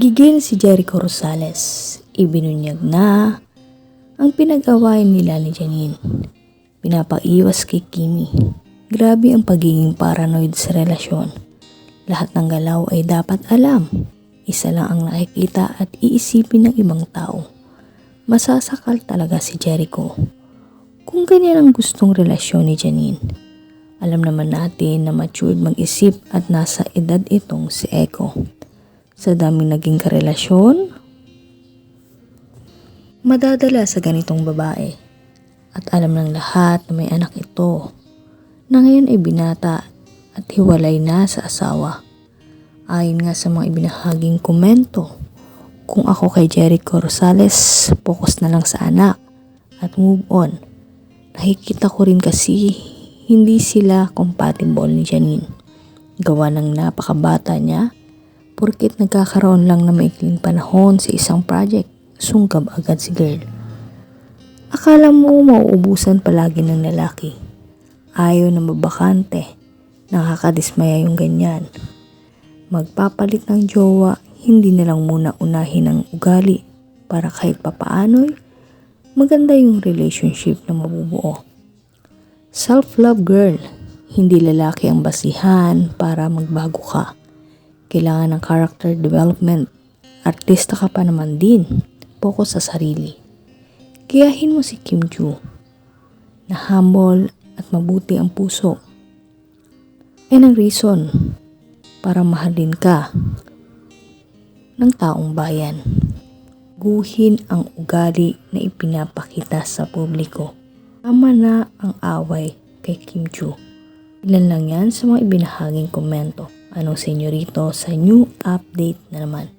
Gigil si Jericho Rosales. Ibinunyag na ang pinag-awayan nila ni Janine. Pinapaiwas kay Kimi. Grabe ang pagiging paranoid sa relasyon. Lahat ng galaw ay dapat alam. Isa lang ang nakikita at iisipin ng ibang tao. Masasakal talaga si Jericho. Kung ganyan ang gustong relasyon ni Janine, alam naman natin na matured mag-isip at nasa edad itong si Echo. Sa daming naging karelasyon, madadala sa ganitong babae. At alam ng lahat na may anak ito, na ngayon ay binata at hiwalay na sa asawa. Ayon nga sa mga ibinahaging komento, kung ako kay Jericho Rosales, focus na lang sa anak at move on. Nakikita ko rin kasi hindi sila compatible ni Janine. Gawa ng napakabata niya, porkit nagkakaroon lang na maikling panahon sa isang project, sungkab agad si girl. Akala mo mauubusan palagi ng lalaki. Ayaw na mabakante. Nakakadismaya yung ganyan. Magpapalit ng jowa, hindi na lang muna unahin ang ugali para kahit papaano'y maganda yung relationship na mabubuo. Self-love girl, hindi lalaki ang basihan para magbago ka. Kailangan ng character development. Artista ka pa naman din. Focus sa sarili. Gayahin mo si Kim Joo na humble at mabuti ang puso. Yan ang reason para mahalin ka ng taong bayan. Guhin ang ugali na ipinapakita sa publiko. Tama na ang away kay Kim Joo. Ilan lang yan sa mga ibinahaging komento. Anong senyorito sa new update na naman.